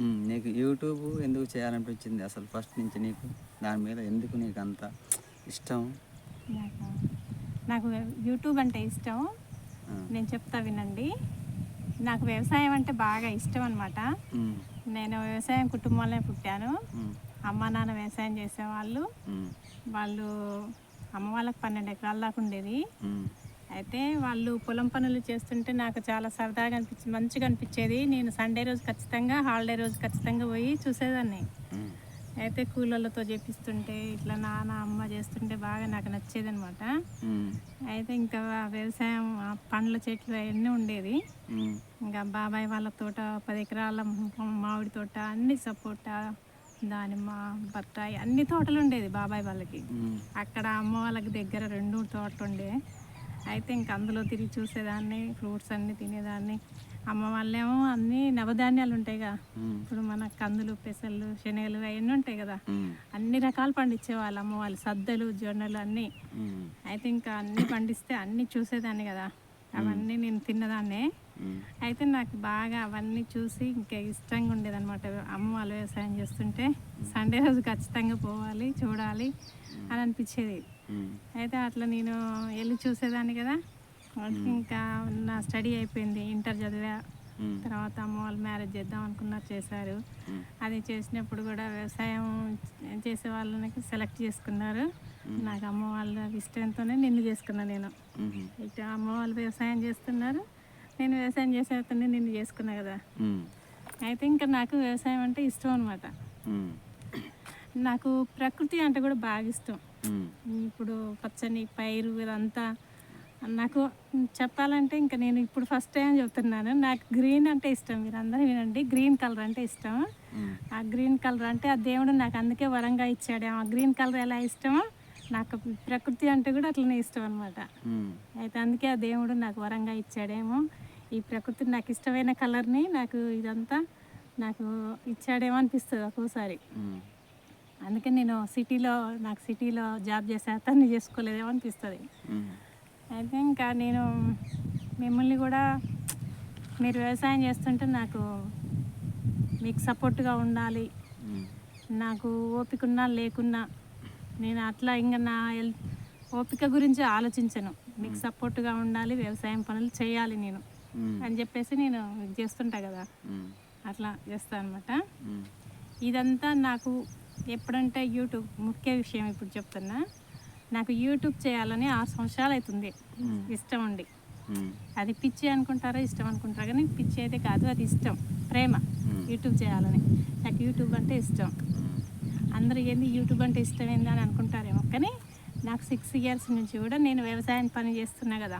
నీకు యూట్యూబ్ ఎందుకు చేయాలనిపించింది అసలు ఫస్ట్ నుంచి నీకు? దాని మీద ఎందుకు నీకు అంత ఇష్టం? నాకు యూట్యూబ్ అంటే ఇష్టం. నేను చెప్తా వినండి. నాకు వ్యవసాయం అంటే బాగా ఇష్టం అనమాట నేను వ్యవసాయం కుటుంబంలో పుట్టాను. అమ్మ నాన్న వ్యవసాయం చేసేవాళ్ళు. వాళ్ళు అమ్మ వాళ్ళకి పన్నెండు ఎకరాల దాకా ఉండేది. అయితే వాళ్ళు పొలం పనులు చేస్తుంటే నాకు చాలా సరదాగా అనిపించింది మంచిగా అనిపించేది. నేను సండే రోజు ఖచ్చితంగా హాలిడే రోజు ఖచ్చితంగా పోయి చూసేదాన్ని. అయితే కూలర్లతో చేపిస్తుంటే ఇట్లా నాన్న అమ్మ చేస్తుంటే బాగా నాకు నచ్చేది అనమాట అయితే ఇంకా వ్యవసాయం పండ్ల చెట్లు అవన్నీ ఉండేది. ఇంకా బాబాయ్ వాళ్ళ తోట పది ఎకరాల మామిడి తోట అన్ని సపోటా దానిమ్మ బత్తాయి అన్ని తోటలు ఉండేది బాబాయ్ వాళ్ళకి. అక్కడ అమ్మ వాళ్ళకి దగ్గర రెండు తోటలు ఉండే అయితే ఇంక అందులో తిరిగి చూసేదాన్ని ఫ్రూట్స్ అన్నీ తినేదాన్ని. అమ్మ వాళ్ళేమో అన్నీ నవధాన్యాలు ఉంటాయిగా. ఉమ్, ఇప్పుడు మన కందులు పెసలు శనగలు అవన్నీ ఉంటాయి కదా. అన్ని రకాలు పండించేవాళ్ళు అమ్మ వాళ్ళు సద్దలు జొన్నలు అన్నీ. అయితే ఇంకా అన్నీ పండిస్తే అన్నీ చూసేదాన్ని కదా. అవన్నీ నేను తిన్నదాన్నే. అయితే నాకు బాగా అవన్నీ చూసి ఇంకా ఇష్టంగా ఉండేదన్నమాట. అమ్మ వాళ్ళు వ్యవసాయం చేస్తుంటే సండే రోజు ఖచ్చితంగా పోవాలి చూడాలి అని అనిపించేది. అయితే అట్లా నేను వెళ్ళి చూసేదాన్ని కదా. ఇంకా నా స్టడీ అయిపోయింది ఇంటర్ చదివా. తర్వాత అమ్మ వాళ్ళు మ్యారేజ్ చేద్దాం అనుకున్నారు చేశారు. అది చేసినప్పుడు కూడా వ్యవసాయం చేసే వాళ్ళని సెలెక్ట్ చేసుకున్నారు. నాకు అమ్మ వాళ్ళ ఇష్టంతోనే నిన్ను చేసుకున్నా నేను. ఇటు అమ్మ వాళ్ళు వ్యవసాయం చేస్తున్నారు. నేను వ్యవసాయం చేసేతనే నిన్ను చేసుకున్నా కదా. అయితే ఇంకా నాకు వ్యవసాయం అంటే ఇష్టం అనమాట నాకు ప్రకృతి అంటే కూడా బాగా ఇష్టం. ఇప్పుడు పచ్చని పైరు ఇదంతా నాకు చెప్పాలంటే ఇంకా నేను ఇప్పుడు ఫస్ట్ టైం చెప్తున్నాను. నాకు గ్రీన్ అంటే ఇష్టం. మీరు అందరూ వినండి. గ్రీన్ కలర్ అంటే ఇష్టం. ఆ గ్రీన్ కలర్ అంటే ఆ దేవుడు నాకు అందుకే వరంగా ఇచ్చాడు. ఆ గ్రీన్ కలర్ ఎలా ఇష్టమో నాకు ప్రకృతి అంటే కూడా అట్లనే ఇష్టం అనమాట అయితే అందుకే ఆ దేవుడు నాకు వరంగా ఇచ్చాడేమో. ఈ ప్రకృతి నాకు ఇష్టమైన కలర్ని నాకు ఇదంతా నాకు ఇచ్చాడేమో అనిపిస్తుంది ఒక్కోసారి. ఉమ్, అందుకే నేను సిటీలో నాకు సిటీలో జాబ్ చేసే అతన్ని చేసుకోలేదేమో అనిపిస్తుంది. అయితే ఇంకా నేను మిమ్మల్ని కూడా మీరు వ్యవసాయం చేస్తుంటే నాకు మీకు సపోర్ట్గా ఉండాలి. నాకు ఓపిక ఉన్నా లేకున్నా నేను అట్లా ఇంకా నా ఓపిక గురించి ఆలోచించను. మీకు సపోర్ట్గా ఉండాలి వ్యవసాయం పనులు చేయాలి నేను. అని చెప్పేసి నేను చేస్తుంటా కదా. అట్లా చేస్తాను అనమాట ఇదంతా నాకు ఎప్పుడంటే యూట్యూబ్ ముఖ్య విషయం ఇప్పుడు చెప్తున్నా. నాకు యూట్యూబ్ చేయాలని ఆరు సంవత్సరాలు అవుతుంది. ఇష్టం ఉండి. అది పిచ్చి అనుకుంటారో ఇష్టం అనుకుంటారో? కానీ పిచ్చి అయితే కాదు అది ఇష్టం. ప్రేమ. యూట్యూబ్ చేయాలని. నాకు యూట్యూబ్ అంటే ఇష్టం. అందరూ ఏంది? యూట్యూబ్ అంటే ఇష్టం ఏంది అని అనుకుంటారేమో. కానీ నాకు సిక్స్ ఇయర్స్ నుంచి కూడా నేను వ్యవసాయం పని చేస్తున్నా కదా.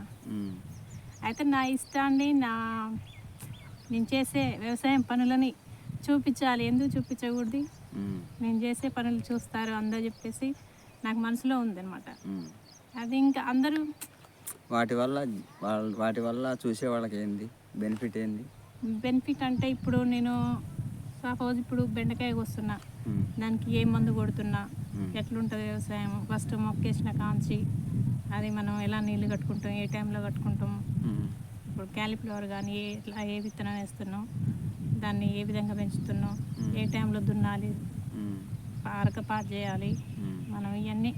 అయితే నా ఇష్టాన్ని నా నేను చేసే వ్యవసాయం పనులని చూపించాలి. ఎందుకు చూపించకూడదు? నేను చేసే పనులు చూస్తారు అందరూ చెప్పేసి నాకు మనసులో ఉందన్నమాట. ఉమ్. అది ఇంకా అందరూ వాటి వల్ల వాళ్ళ వాటి వల్ల చూసే వాళ్ళకి ఏంది? బెనిఫిట్ ఏంది? బెనిఫిట్ అంటే ఇప్పుడు నేను సపోజ్ ఇప్పుడు బెండకాయ వస్తున్నా ఉమ్, దానికి ఏ మందు కొడుతున్నా? ఎట్లుంటుంది వ్యవసాయం? ఫస్ట్ మొక్కేసిన కాంచి అది మనం ఎలా నీళ్ళు కట్టుకుంటాం? ఏ టైంలో కట్టుకుంటాం? ఇప్పుడు క్యాలిఫ్లవర్ కానీ ఏ ఎట్లా ఏ విత్తనం వేస్తున్నాం? దాన్ని ఏ విధంగా పెంచుతున్నాం? ఏ టైంలో దున్నాలి? పారక పాటు చేయాలి? మనం ఇవన్నీ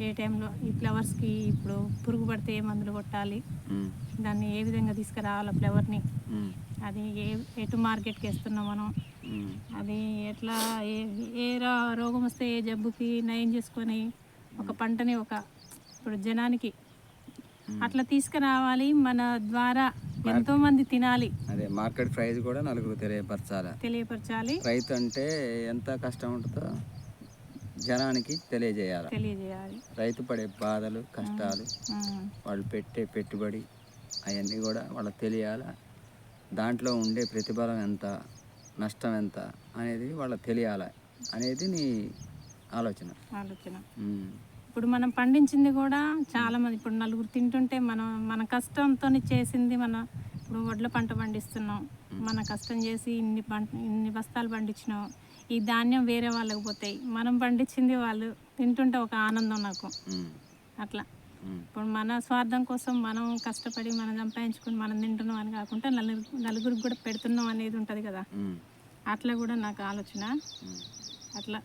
ఏ టైంలో ఈ ఫ్లవర్స్కి ఇప్పుడు పురుగు పడితే ఏ మందులు కొట్టాలి? దాన్ని ఏ విధంగా తీసుకురావాలి ఫ్లవర్ని? అది ఏ ఎటు మార్కెట్కి వేస్తున్నాం మనం? అది ఎట్లా ఏ ఏ రోగం వస్తే ఏ జబ్బుకి నయం చేసుకొని ఒక పంటని ఒక ఇప్పుడు జనానికి అట్లా తీసుకురావాలి మన ద్వారా. ఎంతో మంది తినాలి. అదే మార్కెట్ ప్రైస్ కూడా నలుగురు తెలియపరచాలి. తెలియపరచాలి. రైతు అంటే ఎంత కష్టం ఉంటుందో జనానికి తెలియజేయాలి. తెలియజేయాలి. రైతు పడే బాధలు కష్టాలు వాళ్ళు పెట్టే పెట్టుబడి అవన్నీ కూడా వాళ్ళకి తెలియాలి. దాంట్లో ఉండే ప్రతిఫలం ఎంత నష్టం ఎంత అనేది వాళ్ళకి తెలియాలి అనేది నీ ఆలోచన. ఆలోచన. ఇప్పుడు మనం పండించింది కూడా చాలా మంది ఇప్పుడు నలుగురు తింటుంటే మనం మన కష్టంతో చేసింది మన ఇప్పుడు వడ్ల పంట పండిస్తున్నాం. మన కష్టం చేసి ఇన్ని పంట ఇన్ని బస్తాలు పండించినాం. ఈ ధాన్యం వేరే వాళ్ళకి పోతాయి. మనం పండించింది వాళ్ళు తింటుంటే ఒక ఆనందం నాకు. అట్లా. ఇప్పుడు మన స్వార్థం కోసం మనం కష్టపడి మనం సంపాదించుకుని మనం తింటున్నాం అని కాకుండా నలుగురు నలుగురికి కూడా పెడుతున్నాం అనేది ఉంటుంది కదా. అట్లా కూడా నాకు ఆలోచన. అట్లా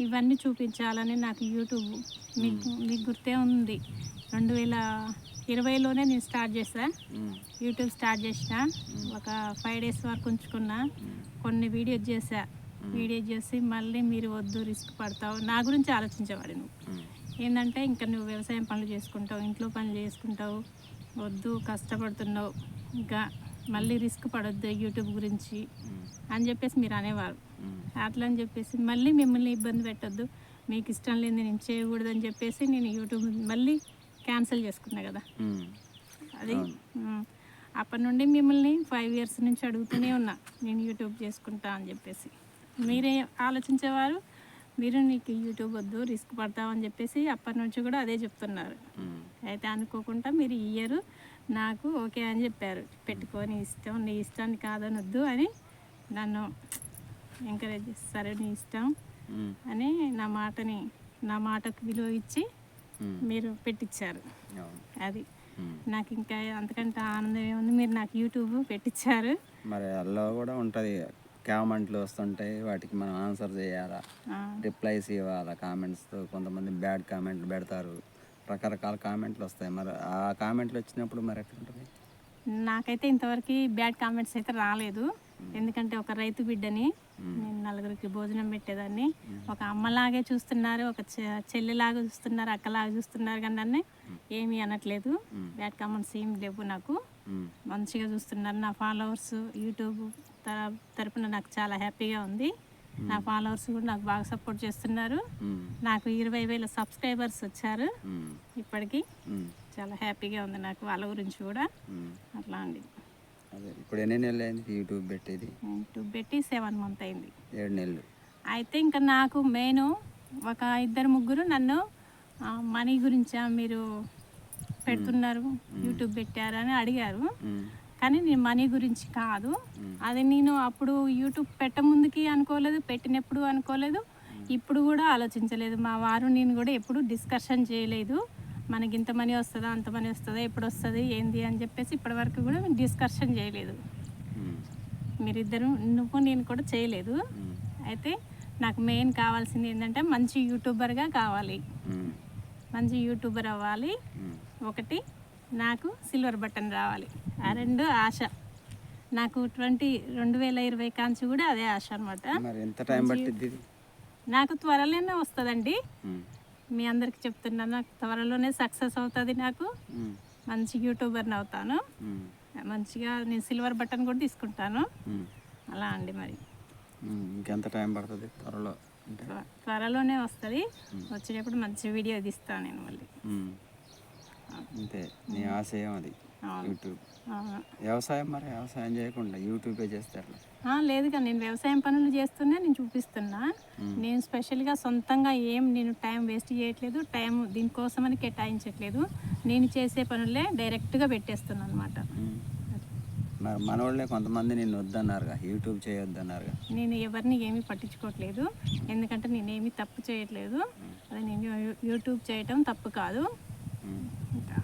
ఇవన్నీ చూపించాలని నాకు యూట్యూబ్ మీకు మీకు గుర్తే ఉంది. రెండు వేల ఇరవైలోనే నేను స్టార్ట్ చేసా యూట్యూబ్ స్టార్ట్ చేసిన ఒక ఫైవ్ డేస్ వరకు ఉంచుకున్నా. కొన్ని వీడియోస్ చేసా వీడియో చేసి మళ్ళీ మీరు వద్దు రిస్క్ పడతావు. నా గురించి ఆలోచించేవాడు నువ్వు. ఏంటంటే ఇంకా నువ్వు వ్యవసాయం పనులు చేసుకుంటావు ఇంట్లో పనులు చేసుకుంటావు వద్దు కష్టపడుతున్నావు ఇంకా మళ్ళీ రిస్క్ పడొద్దు యూట్యూబ్ గురించి అని చెప్పేసి మీరు అనేవారు. అట్లా అని చెప్పేసి మళ్ళీ మిమ్మల్ని ఇబ్బంది పెట్టొద్దు మీకు ఇష్టం లేని నేను చేయకూడదని చెప్పేసి నేను యూట్యూబ్ మళ్ళీ క్యాన్సిల్ చేసుకున్నా కదా. అది అప్పటి నుండి మిమ్మల్ని ఫైవ్ ఇయర్స్ నుంచి అడుగుతూనే ఉన్నా నేను యూట్యూబ్ చేసుకుంటా అని చెప్పేసి. మీరే ఆలోచించేవారు? మీరు నీకు యూట్యూబ్ వద్దు రిస్క్ పడతావని చెప్పేసి అప్పటి నుంచి కూడా అదే చెప్తున్నారు. అయితే అనుకోకుండా మీరు ఇయర్ నాకు ఓకే అని చెప్పారు. పెట్టుకొని ఇష్టం నీ ఇష్టాన్ని కాదనొద్దు అని నన్ను ఎంకరేజ్ చేస్తారు. నీ ఇష్టం అని నా మాటని నా మాటకు విలువ ఇచ్చి మీరు పెట్టించారు. అది. నాకు ఇంకా అంతకంటే ఆనందం ఏముంది? మీరు నాకు యూట్యూబ్ పెట్టించారు మరి అందులో కూడా ఉంటుంది. కామెంట్లు వస్తుంటాయి. వాటికి మనం ఆన్సర్ చేయాలా? రిప్లైస్ ఇవ్వాలా కామెంట్స్తో? కొంతమంది బ్యాడ్ కామెంట్లు పెడతారు. రకరకాల కామెంట్లు వస్తాయి. మరి ఆ కామెంట్లు వచ్చినప్పుడు మరి ఎట్లా ఉంటుంది నాకైతే ఇంతవరకు బ్యాడ్ కామెంట్స్ అయితే రాలేదు. ఎందుకంటే ఒక రైతు బిడ్డని నేను నలుగురికి భోజనం పెట్టేదాన్ని. ఒక అమ్మలాగే చూస్తున్నారు ఒక చెల్లిలాగా చూస్తున్నారు అక్కలాగా చూస్తున్నారు కానీ నన్ను ఏమీ అనట్లేదు. బ్యాడ్ కామెంట్స్ ఏం లేవు నాకు. మంచిగా చూస్తున్నారు నా ఫాలోవర్స్ యూట్యూబ్ తరపున నాకు చాలా హ్యాపీగా ఉంది. నా ఫాలోవర్స్ కూడా నాకు బాగా సపోర్ట్ చేస్తున్నారు. నాకు ఇరవై వేల సబ్స్క్రైబర్స్ వచ్చారు. ఇప్పటికి చాలా హ్యాపీగా ఉంది నాకు వాళ్ళ గురించి కూడా. అట్లా అండి. ఇప్పుడు ఎన్ని నెలలు అయింది యూట్యూబ్ పెట్టేది? యూట్యూబ్ పెట్టి సెవెన్ మంత్ అయింది. ఏడు నెలలు. అయితే ఇంకా నాకు మెయిన్ ఒక ఇద్దరు ముగ్గురు నన్ను మనీ గురించా మీరు పెడుతున్నారు? యూట్యూబ్ పెట్టారని అడిగారు. కానీ నేను మనీ గురించి కాదు. అది నేను అప్పుడు యూట్యూబ్ పెట్టముందుకి అనుకోలేదు పెట్టినప్పుడు అనుకోలేదు. ఇప్పుడు కూడా ఆలోచించలేదు. మా వారు నేను కూడా ఎప్పుడు డిస్కషన్ చేయలేదు. మనకి ఇంత మనీ వస్తుందా అంత మనీ వస్తుందా ఎప్పుడు వస్తుంది ఏంది అని చెప్పేసి ఇప్పటివరకు కూడా డిస్కషన్ చేయలేదు. మీరిద్దరు నువ్వు నేను కూడా చేయలేదు. అయితే నాకు మెయిన్ కావాల్సింది ఏంటంటే మంచి యూట్యూబర్గా కావాలి. మంచి యూట్యూబర్ అవ్వాలి. ఒకటి నాకు సిల్వర్ బటన్ రావాలి. ఆ రెండు ఆశ. నాకు ట్వంటీ రెండు వేల ఇరవై కాంచి కూడా అదే ఆశ అనమాట నాకు త్వరలోనే వస్తుందండి. మీ అందరికి చెప్తున్నాను నాకు త్వరలోనే సక్సెస్ అవుతుంది నాకు. మంచి యూట్యూబర్ని అవుతాను. మంచిగా నేను సిల్వర్ బటన్ కూడా తీసుకుంటాను. అలా అండి మరి. ఇంకెంత టైం పడుతుంది త్వరలో? త్వరలోనే వస్తుంది. వచ్చేటప్పుడు మంచి వీడియో తీస్తాను నేను మళ్ళీ. అంతే. నీ ఆశయం అది. యూట్యూబ్. వ్యవసాయం మరి వ్యవసాయం చేయకుండా యూట్యూబే చేస్తే అట్లా ఆ, లేదు కానీ నేను వ్యవసాయం పనులు చేస్తూనే నేను చూపిస్తున్నా. నేను స్పెషల్గా సొంతంగా ఏం నేను టైం వేస్ట్ చేయట్లేదు టైం దీనికోసమని కేటాయించట్లేదు. నేను చేసే పనులే డైరెక్ట్గా పెట్టేస్తున్నాను అనమాట. మరి మనోళ్ళే కొంతమంది నిన్ను వద్దన్నారుగా యూట్యూబ్ చేయొద్దన్నారుగా. నేను ఎవరిని ఏమీ పట్టించుకోవట్లేదు ఎందుకంటే నేనేమి తప్పు చేయట్లేదు. అది నేను యూట్యూబ్ చేయటం తప్పు కాదు.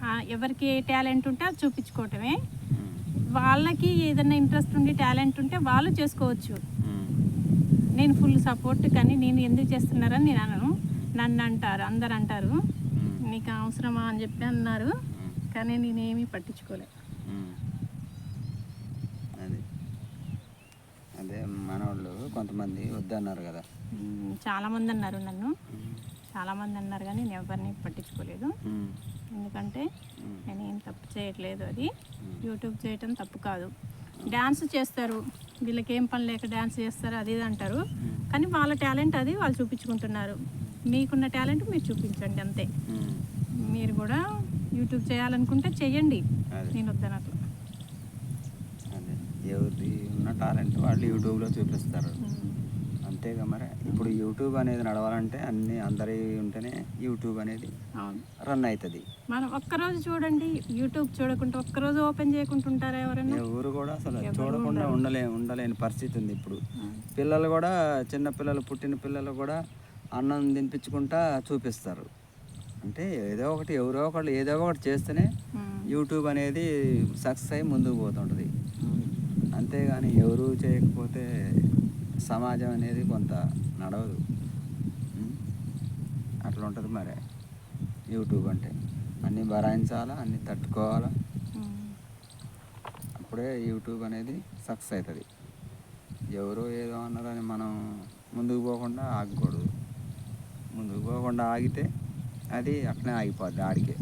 ఎవరికి ఏ టాలెంట్ ఉంటే అది చూపించుకోవటమే. వాళ్ళకి ఏదైనా ఇంట్రెస్ట్ ఉండి టాలెంట్ ఉంటే వాళ్ళు చేసుకోవచ్చు. నేను ఫుల్ సపోర్ట్ కానీ నేను ఎందుకు చేస్తున్నారని నేను అనను. నన్ను అంటారు అందరు అంటారు. నీకు అవసరమా అని చెప్పి అన్నారు. కానీ నేనేమీ పట్టించుకోలే. అది. అదే మనోళ్ళు కొంతమంది వద్దన్నారు కదా. చాలామంది అన్నారు నన్ను. చాలామంది అన్నారు కానీ నేను ఎవరిని పట్టించుకోలేదు. ఎందుకంటే నేను ఏం తప్పు చేయట్లేదు అది. యూట్యూబ్ చేయటం తప్పు కాదు. డ్యాన్స్ చేస్తారు. వీళ్ళకి ఏం పని లేక డ్యాన్స్ చేస్తారు అది ఇది అంటారు. కానీ వాళ్ళ టాలెంట్ అది వాళ్ళు చూపించుకుంటున్నారు. మీకున్న టాలెంట్ మీరు చూపించండి అంతే. మీరు కూడా యూట్యూబ్ చేయాలనుకుంటే చెయ్యండి. నేను వద్దనట్లు అదే. ఎవరిది ఉన్న టాలెంట్ వాళ్ళు యూట్యూబ్లో చూపిస్తారు. అంతేగా మరి. ఇప్పుడు యూట్యూబ్ అనేది నడవాలంటే అన్ని అందరి ఉంటేనే యూట్యూబ్ అనేది రన్ అవుతుంది మనం ఒక్కరోజు చూడండి యూట్యూబ్ చూడకుండా ఒక్కరోజు ఓపెన్ చేయకుండా ఉంటారా ఎవరైనా? ఎవరు కూడా అసలు చూడకుండా ఉండలే ఉండలేని పరిస్థితి ఉంది ఇప్పుడు. పిల్లలు కూడా చిన్న పిల్లలు పుట్టిన పిల్లలు కూడా అన్నం తినిపించుకుంటా చూపిస్తారు. అంటే ఏదో ఒకటి ఎవరో ఒకళ్ళు ఏదో ఒకటి చేస్తేనే. యూట్యూబ్ అనేది సక్సెస్ అయ్యి ముందుకు పోతుంటుంది. అంతేగాని ఎవరు చేయకపోతే సమాజం అనేది కొంత నడవదు? అట్లా ఉంటుంది మరి. యూట్యూబ్ అంటే అన్నీ భరాయించాలా అన్నీ తట్టుకోవాలా. అప్పుడే యూట్యూబ్ అనేది సక్సెస్ అవుతుంది ఎవరో ఏదో అన్నారని మనం ముందుకు పోకుండా ఆగకూడదు. ముందుకు పోకుండా ఆగితే అది అట్లనే ఆగిపోద్ది ఆడికే.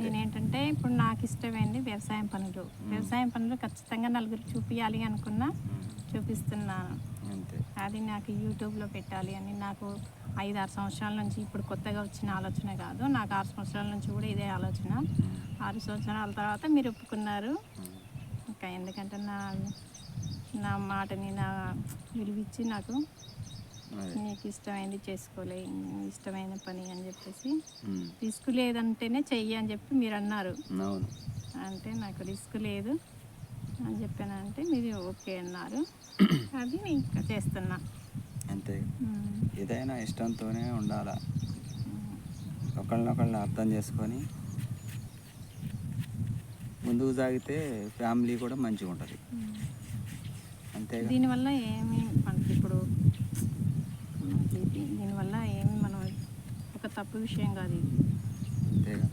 నేనేంటంటే ఇప్పుడు నాకు ఇష్టమైంది వ్యవసాయం పనులు. వ్యవసాయం పనులు ఖచ్చితంగా నలుగురు చూపించాలి అనుకున్నా. చూపిస్తున్నాను అది నాకు యూట్యూబ్లో పెట్టాలి అని నాకు ఐదు ఆరు సంవత్సరాల నుంచి ఇప్పుడు కొత్తగా వచ్చిన ఆలోచన కాదు. నాకు ఆరు సంవత్సరాల నుంచి కూడా ఇదే ఆలోచన. ఆరు సంవత్సరాల తర్వాత మీరు ఒప్పుకున్నారు. ఇంకా ఎందుకంటే నా నా మాటని నా విలువిచ్చి నాకు నీకు ఇష్టమైంది చేసుకోలే ఇష్టమైన పని అని చెప్పేసి. రిస్క్ లేదంటేనే చెయ్యి అని చెప్పి మీరు అన్నారు. అంటే నాకు రిస్క్ లేదు. అని చెప్పానంటే మీరు ఓకే అన్నారు. అది నేను ఇంకా చేస్తున్నా. అంతే. ఏదైనా ఇష్టంతోనే ఉండాలా. ఒకళ్ళనొకళ్ళని అర్థం చేసుకొని ముందుకు సాగితే ఫ్యామిలీ కూడా మంచిగా ఉంటుంది. అంతేగా. దీనివల్ల ఏమి మనకి ఇప్పుడు దీనివల్ల ఏమి మనం ఒక తప్పు విషయం కాదు ఇది. అంతేగా.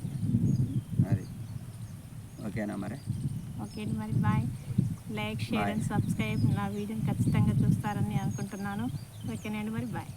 అది ఓకేనా మరి? ఓకే మరి bye. Like share. And subscribe. నా వీడియోని ఖచ్చితంగా చూస్తారని అనుకుంటున్నాను. ఓకేనండి మరి బాయ్.